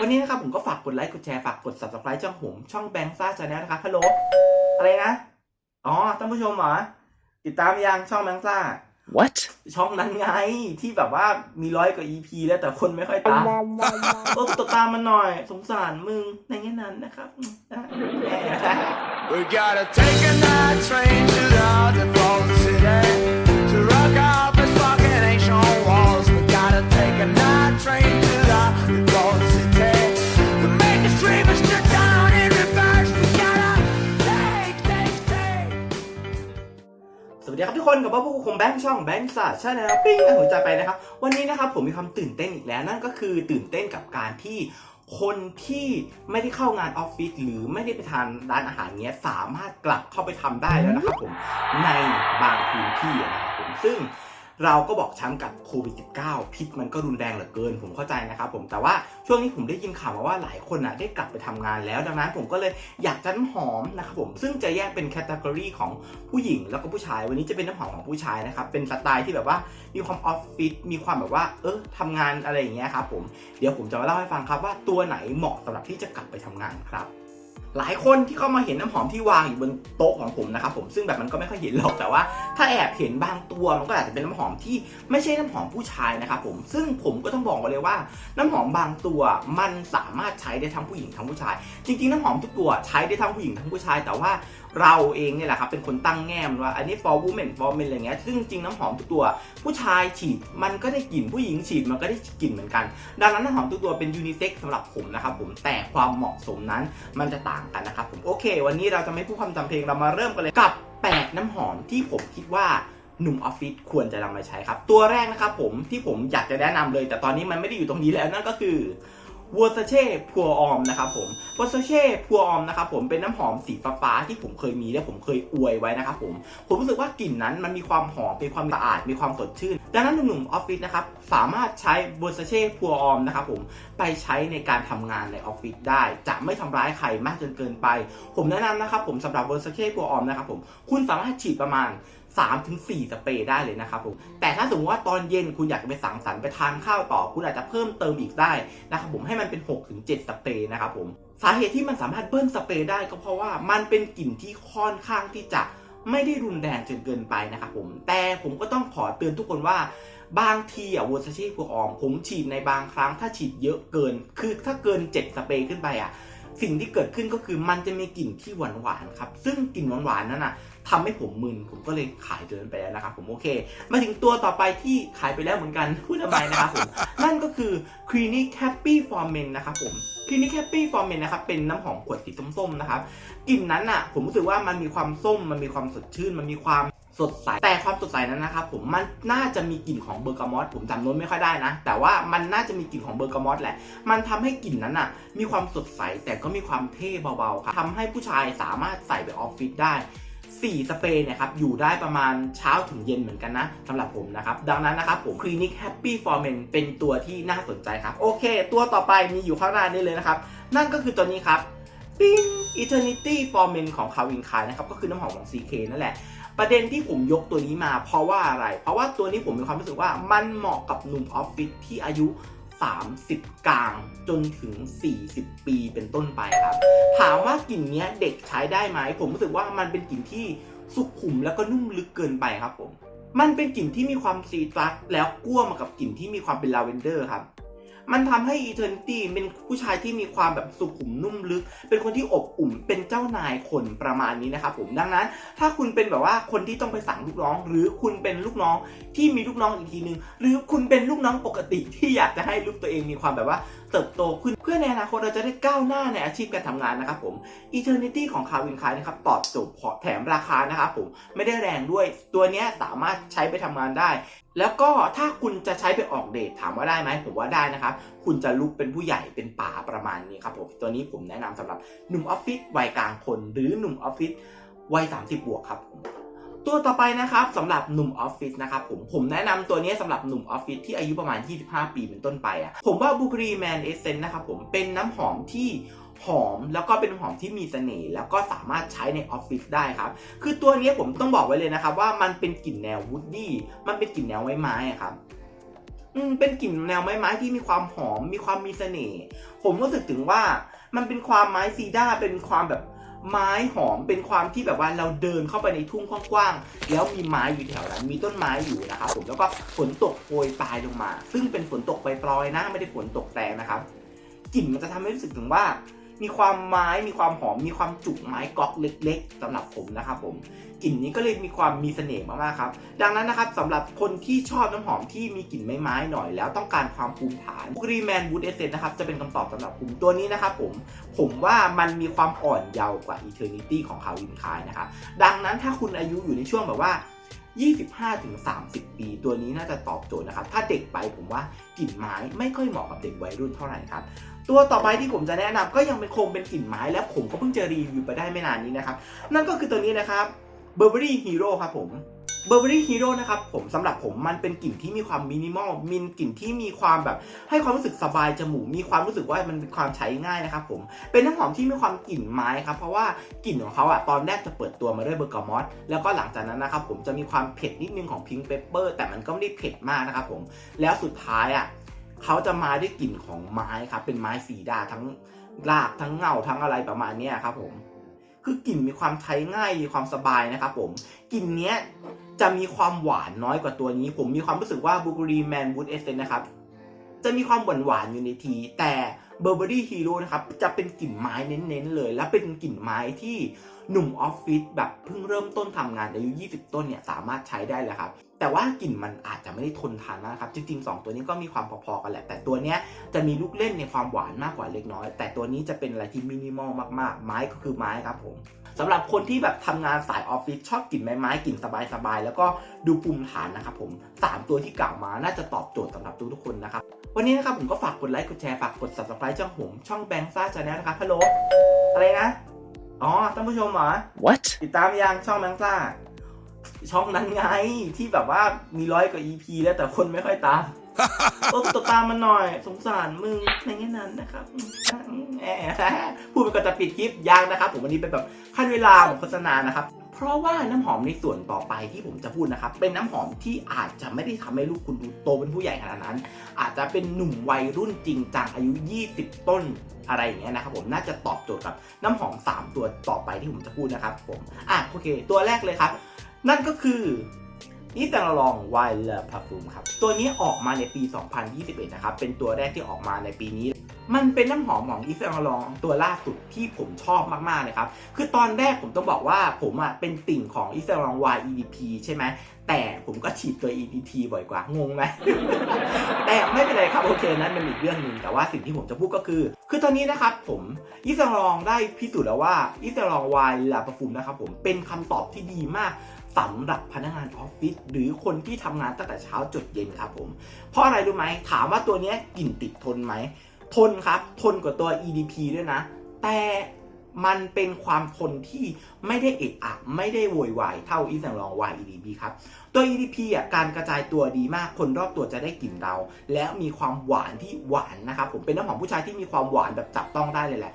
วันนี้นะครับผมก็ฝากกดไลค์กดแชร์ฝากกด subscribe ช่องผมช่องแบงค์ซ่าชาแนลนะครับฮัลโหลอะไรนะ อ๋อท่านผู้ชมเหรอติดตามยังช่องแบงค์ซ่า What? ช่องนั้นไงที่แบบว่ามีร้อยกว่า EP แล้วแต่คนไม่ค่อยตามก็ติดตามมันหน่อย สงสารมึงในแง่นั้นนะครับอืมนะแหม We gotta take a night train to the default city to ครับทุกคนกับว่าพวกผมแบงค์ช่องแบงค์ศาสตร์ชาแนลปิ้งหัวใจไปนะครับ วันนี้นะครับผมมีความตื่นเต้นอีกแล้ว นั่นก็คือตื่นเต้นกับการที่คนที่ไม่ได้เข้างานออฟฟิศหรือไม่ได้ไปทานร้านอาหารเนี้ยสามารถกลับเข้าไปทำได้แล้วนะครับผมในบางพื้นที่นะครับผมซึ่ง เราก็บอกช้ำกับโควิด -19 พิษมันก็รุนแรงเหลือเกิน ผมเข้าใจนะครับผมแต่ว่าช่วงนี้ผมได้ยินข่าวมาว่าหลายคนอะได้กลับไปทำงานแล้วดังนั้นผมก็เลยอยากจะน้ำหอมนะครับผมซึ่งจะแยกเป็นแคตตากรีของผู้หญิงแล้วก็ผู้ชาย วันนี้จะเป็นน้ำหอมของผู้ชายนะครับเป็นสไตล์ที่แบบว่ามีความออฟฟิศมีความแบบว่าเออทำงานอะไรอย่างเงี้ยครับผมเดี๋ยวผมจะมาเล่าให้ฟังครับว่าตัวไหนเหมาะสำหรับที่จะกลับไปทำงานครับ หลายคนที่เข้ามาเห็นน้ำหอมที่วางอยู่บนโต๊ะของผมนะครับผมซึ่งแบบมันก็ไม่ค่อยเห็นหรอกแต่ว่า ถ้าแอบเห็นบางตัวมันก็อาจจะเป็นน้ำหอมที่ไม่ใช่น้ำหอมผู้ชายนะครับผมซึ่งผมก็ต้องบอกไว้เลยว่า น้ำหอมบางตัวมันสามารถใช้ได้ทั้งผู้หญิงทั้งผู้ชาย จริงๆ น้ำหอมทุกตัวใช้ได้ทั้งผู้หญิงทั้งผู้ชาย แต่ว่า เราเองเนี่ยแหละครับเป็นคนตั้งแง่มันว่าอันนี้ for women for men อะไรเงี้ยซึ่งจริงน้ำหอมทุกตัว ผู้ชายฉีดมันก็ได้กลิ่นผู้หญิงฉีดมันก็ได้กลิ่นเหมือนกัน ดังนั้นน้ำหอมทุกตัวเป็นยูนิเซ็กสำหรับผมนะครับผมแต่ความเหมาะสมนั้นมันจะต่างกันนะครับผมโอเค วันนี้เราจะไม่พูดคำจำเพลงเรามาเริ่มกันเลยกับแปดน้ำหอมที่ผมคิดว่าหนุ่มออฟฟิศควรจะนำมาใช้ครับ ตัวแรกนะครับผมที่ผมอยากจะแนะนำเลย แต่ตอนนี้มันไม่ได้อยู่ตรงนี้แล้วนั่นก็คือ w e r s a c e Pure Homme นะครับผม w e r s a c e Pure Homme นะครับผมเป็นน้ำหอมสีฟ้าๆที่ผมเคยมีและผมเคยอวยไว้นะครับผมผมรู้สึกว่ากลิ่นนั้นมันมีความหอมมีความสะอาดมีความสดชื่น ดังนั้นหนุ่มๆออฟฟิศนะครับสามารถใช้ w e r s a c e Pure Homme นะครับผมไปใช้ในการทำงานในออฟฟิศได้ จะไม่ทำร้ายใครมากจนเกินไป ผมแนะนำนะครับผมสำหรับ w e r s a c e Pure Homme นะครับผมคุณสามารถฉีดประมาณ 3ถึง4สเปรย์ได้เลยนะครับผมแต่ถ้าสมมติว่าตอนเย็นคุณอยากจะไปสังสรรค์ไปทานข้าวต่อ คุณอาจจะเพิ่มเติมอีกได้นะครับผมให้มันเป็น6ถึง7สเปรย์นะครับผมสาเหตุที่มันสามารถเบิ้ลสเปรย์ได้ก็เพราะว่ามันเป็นกลิ่นที่ค่อนข้างที่จะไม่ได้รุนแรงจนเกินไปนะครับผม แต่ผมก็ต้องขอเตือนทุกคนว่าบางทีอะวอร์ซเช่พวกออมผมฉีดในบางครั้งถ้าฉีดเยอะเกิน คือถ้าเกิน 7 สเปรย์ขึ้นไปอะ สิ่งที่เกิดขึ้นก็คือมันจะมีกลิ่นที่หวานหวานๆครับ ซึ่งกลิ่นหวานหวานๆนั้นอะทำให้ผมมึนผมก็เลยขายเดินไปแล้วนะครับผมโอเค มาถึงตัวต่อไปที่ขายไปแล้วเหมือนกันพูดทำไมนะครับผมนั่นก็คือ Clinic Happy for Men นะครับผม Clinic Happy for Men นะครับเป็นน้ำหอมขวดสีส้มๆนะครับกลิ่นนั้นอะ ผมรู้สึกว่ามันมีความส้มมันมีความสดชื่น มันมีความ สดใส แต่ความสดใสนั้นนะครับผมมันน่าจะมีกลิ่นของเบอร์กามอสผมจำโน้นไม่ค่อยได้นะ แต่ว่ามันน่าจะมีกลิ่นของเบอร์กามอสแหละ มันทำให้กลิ่นนั้นอะ มีความสดใสแต่ก็มีความเท่เบาๆครับทำให้ผู้ชายสามารถใส่ไปออฟฟิศได้4สเปรย์เนี่ยครับอยู่ได้ประมาณเช้าถึงเย็นเหมือนกันนะสำหรับผมนะครับ ดังนั้นนะครับผม Clinic Happy for Men เป็นตัวที่น่าสนใจครับ โอเค ตัวต่อไปมีอยู่ข้างหน้านี้เลยนะครับ นั่นก็คือตัวนี้ครับ ปิ้ง Eternity for Men ของ Calvin Klein นะครับ ก็คือน้ำหอมของ CK นั่นแหละ ประเด็นที่ผมยกตัวนี้มาเพราะว่าอะไร เพราะว่าตัวนี้ผมมีความรู้สึกว่ามันเหมาะกับหนุ่มออฟฟิศที่อายุ 30 กลางจนถึง 40 ปีเป็นต้นไปครับ ถามว่ากลิ่นนี้เด็กใช้ได้ไหม ผมรู้สึกว่ามันเป็นกลิ่นที่สุขุมแล้วก็นุ่มลึกเกินไปครับผม มันเป็นกลิ่นที่มีความซีตรัสแล้วกั้วมากับกลิ่นที่มีความเป็นลาเวนเดอร์ครับ มันทำให้อีเทนตี้เป็นผู้ชายที่มีความแบบสุขุมนุ่มลึก เป็นคนที่อบอุ่มเป็นเจ้านายคนประมาณนี้นะครับผมดังนั้น ถ้าคุณเป็นแบบว่าคนที่ต้องไปสั่งลูกน้อง หรือคุณเป็นลูกน้องที่มีลูกน้องอีกทีนึง หรือคุณเป็นลูกน้องปกติที่อยากจะให้ลูกตัวเองมีความแบบว่าเติบโตขึ้นเพื่อในอนาคตเราจะได้ก้าวหน้าในอาชีพการทำงานนะครับผม Eternity ของคาวินคายนะครับตอบโจทย์แถมราคานะครับผมไม่ได้แรงด้วยตัวนี้สามารถใช้ไปทำงานได้ แล้วก็ถ้าคุณจะใช้ไปออกเดทถามว่าได้ไหมผมว่าได้นะครับ คุณจะลุกเป็นผู้ใหญ่เป็นป่าประมาณนี้ครับผมตัวนี้ผมแนะนำสำหรับหนุ่มออฟฟิศวัยกลางคน หรือหนุ่มออฟฟิศวัย30 บวกครับ ตัวต่อไปนะครับสำหรับหนุ่มออฟฟิศนะครับผมผมแนะนำตัวนี้สำหรับหนุ่มออฟฟิศที่อายุประมาณ 25 ปีเป็นต้นไปอะผมว่าบูครีแมนเอเซนนะครับผมเป็นน้ำหอมที่หอมแล้วก็เป็นหอมที่มีเสน่ห์แล้วก็สามารถใช้ในออฟฟิศได้ครับ คือตัวนี้ผมต้องบอกไว้เลยนะครับ ว่ามันเป็นกลิ่นแนววูดดี้มันเป็นกลิ่นแนวไม้ไม้ครับอืมเป็นกลิ่นแนวไม้ไม้ที่มีความหอมมีความมีเสน่ห์ผมรู้สึกถึงว่ามันเป็นความไม้ซีด้าเป็นความแบบ ไม้หอมเป็นความที่แบบว่าเราเดินเข้าไปในทุ่งกว้างๆแล้วมีไม้อยู่แถวนั้น มีต้นไม้อยู่นะครับผมแล้วก็ฝนตกโปรยปลายลงมา ซึ่งเป็นฝนตกปลอยๆนะไม่ได้ฝนตกแรงนะครับกลิ่นมันจะทำให้รู้สึกถึงว่า มีความไม้มีความหอม มีความจุกไม้ก๊อกเล็ก ๆสำหรับผมนะครับผมกลิ่นนี้ก็เลยมีความมีเสน่ห์มากๆครับ ดังนั้นนะครับสำหรับคนที่ชอบน้ำหอมที่มีกลิ่นไม้ๆหน่อย แล้วต้องการความภูมิฐานกรีแมนบูดเอเซนนะครับจะเป็นคำตอบสำหรับผมตัวนี้นะครับผมผมว่ามันมีความอ่อนเยาว์กว่า Eternity ของคาวินคายนะครับดังนั้นถ้าคุณอายุอยู่ในช่วงแบบว่า25-30 ปีตัวนี้น่าจะตอบโจทย์นะครับ ถ้าเด็กไปผมว่ากลิ่นไม้ไม่ค่อยเหมาะกับเด็กวัยรุ่นเท่าไหร่ครับ ตัวต่อไปที่ผมจะแนะนำก็ยังเป็นคงเป็นกลิ่นไม้และผมก็เพิ่งจะรีวิวไปได้ไม่นานนี้นะครับ นั่นก็คือตัวนี้นะครับ Burberry Hero ครับผม Burberry Hero นะครับผมสำหรับผมมันเป็นกลิ่นที่มีความมินิมอลมินกลิ่นที่มีความแบบ ให้ความรู้สึกสบายจมูกมีความรู้สึกว่ามันเป็นความใช้ง่ายนะครับผมเป็นน้ำหอมที่มีความกลิ่นไม้ครับเพราะว่ากลิ่นของเขาอะตอนแรกจะเปิดตัวมาด้วยเบอร์กามอสแล้วก็หลังจากนั้นนะครับผมจะมีความเผ็ดนิดนึงของพิงค์เปเปอร์แต่มันก็ไม่ได้เผ็ดมากนะครับผมแล้วสุดท้ายอะ เขาจะมาด้วยกลิ่นของไม้ครับ เป็นไม้สีดาทั้งรากทั้งเงาทั้งอะไรประมาณนี้ครับ ผม คือกลิ่นมีความใช้ง่ายมีความสบายนะครับ ผมกลิ่นเนี้ยจะมีความหวานน้อยกว่าตัวนี้ ผมมีความรู้สึกว่าบูเบอรี่แมนบูดเอเซนนะครับจะมีความหวานหวานอยู่ในที แต่เบอร์เบอรี่ฮีโร่นะครับจะเป็นกลิ่นไม้เน้นๆเลย และเป็นกลิ่นไม้ที่หนุ่มออฟฟิศแบบเพิ่งเริ่มต้นทำงานอายุ 20 ต้นเนี่ยสามารถใช้ได้เลยครับ แต่ว่ากลิ่นมันอาจจะไม่ได้ทนทานมากครับ จริงๆ 2 ตัวนี้ก็มีความพอๆกันแหละ แต่ตัวเนี้ยจะมีลูกเล่นในความหวานมากกว่าเล็กน้อย แต่ตัวนี้จะเป็นอะไรที่มินิมอลมากๆ ไม้ก็คือไม้ครับผมสำหรับคนที่แบบทำงานสายออฟฟิศชอบกลิ่นไม้ไม้กลิ่นสบายๆ แล้วก็ดูภูมิฐานนะครับผม 3 ตัวที่กล่าวมาน่าจะตอบโจทย์สำหรับทุกๆคนนะครับ วันนี้นะครับผมก็ฝากกดไลค์กดแชร์ฝากกด subscribe ช่องผมช่องแบงค์ซ่าชาแนลนะครับฮัลโหลอะไรนะอ๋อท่านผู้ชมเหรอ What? ติดตามยังช่องแบงค์ซ่า ช่องนั้นไงที่แบบว่ามีร้อยกว่า EP แล้วแต่คนไม่ค่อยตามโอ้ติดตามมันหน่อย สงสารมึงในแง่นั้นนะครับแหมพูดไปก็จะปิดคลิปยากนะครับ ผมวันนี้เป็นแบบขั้นเวลาของโฆษณานะครับ เพราะว่าน้ำหอมในส่วนต่อไปที่ผมจะพูดนะครับ เป็นน้ำหอมที่อาจจะไม่ได้ทำให้ลูกคุณดูโตเป็นผู้ใหญ่ขนาดนั้น อาจจะเป็นหนุ่มวัยรุ่นจริงจังอายุ 20 ต้นอะไรอย่างเงี้ยนะครับผมน่าจะตอบโจทย์กับน้ำหอม 3 ตัวต่อไปที่ผมจะพูดนะครับผมอะโอเค ตัวแรกเลยครับ นั่นก็คืออีสแตงลองไวเลอร์พัฟฟูมครับ ตัวนี้ออกมาในปี 2021 นะครับ เป็นตัวแรกที่ออกมาในปีนี้ มันเป็นน้ำหอมของอีสแตงลองตัวล่าสุดที่ผมชอบมากๆเลยครับ คือตอนแรกผมต้องบอกว่าผมอะเป็นติ่งของอีสแตงลอง YEDP ใช่ไหม แต่ผมก็ฉีดตัว EDT บ่อยกว่า งงไหม แต่ไม่เป็นไรครับ โอเค นั้นเป็นอีกเรื่องหนึ่งแต่ว่าสิ่งที่ผมจะพูดก็คือ คือตอนนี้นะครับผมอีสแตงลองได้พิสูจน์แล้วว่าอีสแตงลอง Y ลาปฟูมนะครับผมเป็นคำตอบที่ดีมาก สำหรับพนักงานออฟฟิศหรือคนที่ทำงานตั้งแต่เช้าจดเย็นครับผม เพราะอะไรรู้ไหมถามว่าตัวนี้กลิ่นติดทนไหม ทนครับ ทนกว่าตัว EDP ด้วยนะ แต่มันเป็นความทนที่ไม่ได้เอะอะไม่ได้โวยวายเท่าอีสังลอง Y EDP ครับ ตัว EDP อะการกระจายตัวดีมากคนรอบตัวจะได้กลิ่นเรา และมีความหวานที่หวานนะครับผมเป็นน้ำหอมผู้ชายที่มีความหวานแบบจับต้องได้เลยแหละ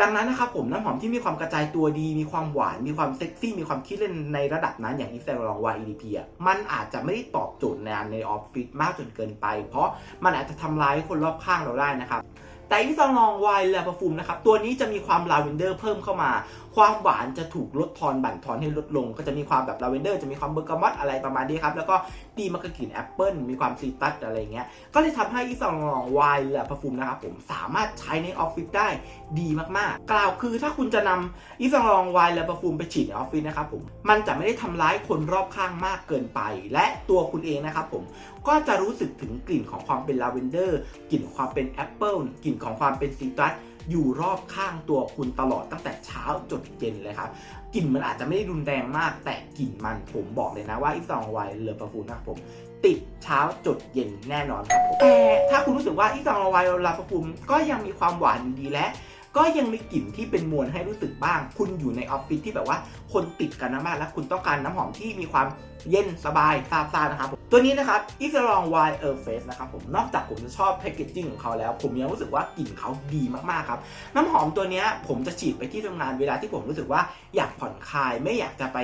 ดังนั้นนะครับผมน้ำหอมที่มีความกระจายตัวดี มีความหวาน มีความเซ็กซี่ มีความคิดเล่นในระดับนั้นอย่างอีสแตงลอง Y EDP อะมันอาจจะไม่ได้ตอบโจทย์งานในออฟฟิศมากจนเกินไป เพราะมันอาจจะทำร้ายคนรอบข้างเราได้นะครับแต่อีซองลองวายแลปฟูมนะครับตัวนี้จะมีความลาเวนเดอร์เพิ่มเข้ามา ความหวานจะถูกลดทอนบั่นทอนให้ลดลง ก็จะมีความแบบลาเวนเดอร์จะมีความเบอร์กามอตอะไรประมาณนี้ครับ แล้วก็ปีมันก็กลิ่นแอปเปิลมีความซีตัสอะไรเงี้ย ก็เลยทำให้อีซองลองไวน์แลปฟูมนะครับผมสามารถใช้ในออฟฟิศได้ดีมากๆ กล่าวคือถ้าคุณจะนำอีซองลองไวน์แลปฟูมไปฉีดในออฟฟิศนะครับผมมันจะไม่ได้ทำร้ายคนรอบข้างมากเกินไป และตัวคุณเองนะครับผมก็จะรู้สึกถึงกลิ่นของความเป็นลาเวนเดอร์กลิ่นความเป็นแอปเปิลกลิ่นของความเป็นซีตัส อยู่รอบข้างตัวคุณตลอดตั้งแต่เช้าจดเย็นเลยครับกลิ่นมันอาจจะไม่ได้รุนแรงมาก แต่กลิ่นมันผมบอกเลยนะว่าอีซองไวเลอประฟูนะครับผมติดเช้าจดเย็นแน่นอนครับแต่ถ้าคุณรู้สึกว่าอีซองไวเลอประฟูมก็ยังมีความหวานดีและ ก็ยังมีกลิ่นที่เป็นมวลให้รู้สึกบ้าง คุณอยู่ในออฟฟิศที่แบบว่าคนติดกันมากแล้วคุณต้องการน้ำหอมที่มีความเย็นสบายซาบซ่านะครับตัวนี้นะครับ i s a l o n Wine Air Face นะครับผมนอกจากผมจะชอบแพคเกจจิ้งของเขาแล้ว ผมยังรู้สึกว่ากลิ่นเขาดีมากๆครับ น้ำหอมตัวนี้ผมจะฉีดไปที่ทำงานเวลาที่ผมรู้สึกว่าอยากผ่อนคลายไม่อยากจะไป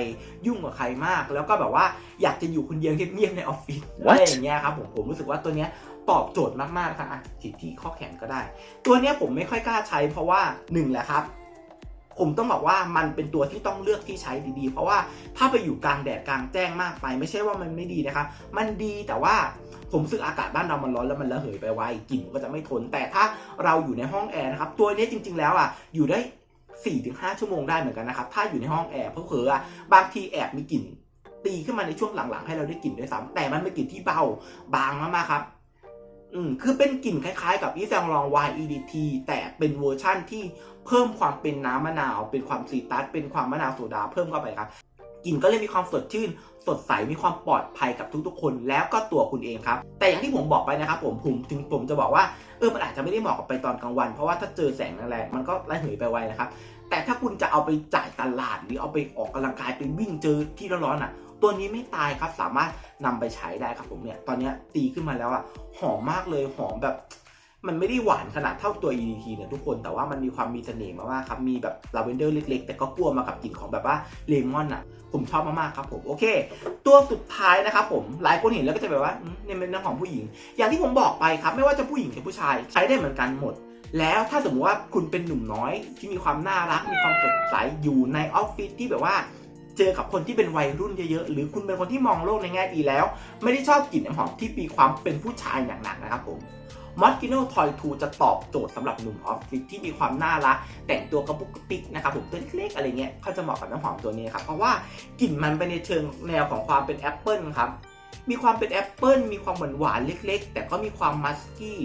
ยุ่งกับใครมาก แล้วก็แบบว่าอยากจะอยู่คนเดียวเงียบๆในออฟฟิศอะไรอย่างเงี้ยครับผมผมรู้สึกว่าตัวเนี้ย ตอบโจทย์มากๆครับอะฉีดที่ข้อแขนก็ได้ ตัวนี้ผมไม่ค่อยกล้าใช้เพราะว่าหนึ่งแหละครับ ผมต้องบอกว่ามันเป็นตัวที่ต้องเลือกที่ใช้ดีๆ เพราะว่าถ้าไปอยู่กลางแดดกลางแจ้งมากไป ไม่ใช่ว่ามันไม่ดีนะครับ มันดีแต่ว่าผมรู้สึกอากาศบ้านเรามันร้อนแล้วมันระเหยไปไวกลิ่นก็จะไม่ทน แต่ถ้าเราอยู่ในห้องแอร์นะครับ ตัวนี้จริง ๆ แล้วอะอยู่ได้4-5ชั่วโมงได้เหมือนกันนะครับ ถ้าอยู่ในห้องแอร์เพราะเผลอๆอะบางทีแอบมีกลิ่นตีขึ้นมาในช่วงหลังๆ ให้เราได้กลิ่นด้วยซ้ำแต่มันเป็นกลิ่นที่เบาบางมากๆครับ อืมคือเป็นกลิ่นคล้ายๆ กับอีแซงลอง YEDT แต่เป็นเวอร์ชั่นที่เพิ่มความเป็นน้ำมะนาว เป็นความซีตัส เป็นความมะนาวโซดาเพิ่มเข้าไปครับกลิ่นก็เลยมีความสดชื่น สดใส มีความปลอดภัยกับทุกๆ คน แล้วก็ตัวคุณเองครับ แต่อย่างที่ผมบอกไปนะครับผมผมถึงผมจะบอกว่า เออ มันอาจจะไม่ได้เหมาะกับไปตอนกลางวัน เพราะว่าถ้าเจอแสงแรงมันก็ระเหยไปไวนะครับ แต่ถ้าคุณจะเอาไปจ่ายตลาด หรือเอาไปออกกำลังกายไปวิ่งเจอที่ร้อนๆอะ ตัวนี้ไม่ตายครับสามารถนำไปใช้ได้ครับผมเนี่ย ตอนนี้ตีขึ้นมาแล้วอะหอมมากเลยหอมแบบมันไม่ได้หวานขนาดเท่าตัว EDT เนี่ยทุกคนแต่ว่ามันมีความมีเสน่ห์มากๆครับ มีแบบลาเวนเดอร์เล็กๆ แต่ก็กลัวมากับกลิ่นของแบบว่าเลมอนอะ ผมชอบมากๆครับผม โอเค ตัวสุดท้ายนะครับผม หลายคนเห็นแล้วก็จะแบบว่าเนี่ยเป็นน้ำหอมผู้หญิง อย่างที่ผมบอกไปครับ ไม่ว่าจะผู้หญิงหรือผู้ชายใช้ได้เหมือนกันหมด แล้วถ้าสมมติว่าคุณเป็นหนุ่มน้อยที่มีความน่ารัก มีความสดใสอยู่ในออฟฟิศที่แบบว่า เจอกับคนที่เป็นวัยรุ่นเยอะๆ หรือคุณเป็นคนที่มองโลกในแง่ดีแล้ว ไม่ได้ชอบกลิ่นน้ำหอมที่มีความเป็นผู้ชายหนักๆนะครับผมมอสกิโนทอยทูจะตอบโจทย์สำหรับหนุ่มออฟฟิศที่มีความน่ารัก แต่งตัวกระปุกกระปิกนะครับผมตัวเล็กๆอะไรเงี้ยเขาจะเหมาะกับน้ำหอมตัวนี้ครับ เพราะว่ากลิ่นมันไปในเชิงแนวของความเป็นแอปเปิลครับ มีความเป็นแอปเปิลมีความหวานหวานๆเล็ก ๆ แต่ก็มีความมัสกี้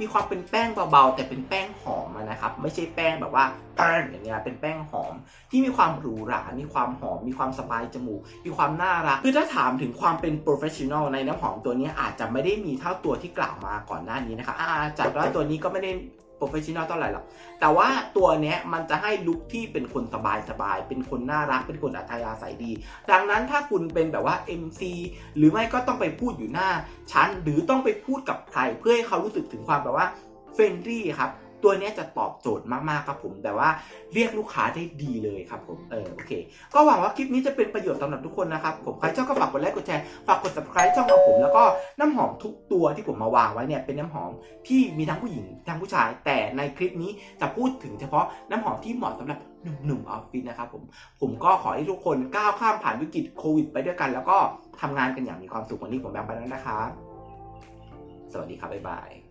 มีความเป็นแป้งเบาๆ แต่เป็นแป้งหอมนะครับ ไม่ใช่แป้งแบบว่าแป้งอย่างเงี้ยเป็นแป้งหอม ที่มีความหรูหรา มีความหอม มีความสบายจมูก มีความน่ารัก คือถ้าถามถึงความเป็นโปรเฟชชั่นอลในน้ำหอมตัวนี้อาจจะไม่ได้มีเท่าตัวที่กล่าวมาก่อนหน้านี้นะครับอาจากว่าตัวนี้ก็ไม่ได้ โปรเฟชชั่นอลเท่าไหร่หรอกแต่ว่าตัวเนี้ยมันจะให้ลุคที่เป็นคนสบายสบาย เป็นคนน่ารัก เป็นคนอัธยาศัยดี ดังนั้นถ้าคุณเป็นแบบว่า MC หรือไม่ก็ต้องไปพูดอยู่หน้าชั้น หรือต้องไปพูดกับใครเพื่อให้เขารู้สึกถึงความแบบว่าเฟรนดี้ครับ ตัวนี้จะตอบโจทย์มากๆครับผมแต่ว่าเรียกลูกค้าได้ดีเลยครับผมเออโอเค ก็หวังว่าคลิปนี้จะเป็นประโยชน์สำหรับทุกคนนะครับผมใครชอบก็ฝากกดไลค์กดแชร์ฝากกด subscribe ช่องของผมแล้วก็น้ำหอมทุกตัวที่ผมมาวางไว้เนี่ยเป็นน้ำหอมที่มีทั้งผู้หญิงทั้งผู้ชาย แต่ในคลิปนี้จะพูดถึงเฉพาะน้ำหอมที่เหมาะสำหรับหนุ่มๆออฟฟิศนะครับผมผมก็ขอให้ทุกคนก้าวข้ามผ่านวิกฤตโควิด ไปด้วยกัน แล้วก็ทำงานกันอย่างมีความสุขวันนี้ผมแบงค์ไปแล้วนะครับสวัสดีครับบ๊ายบาย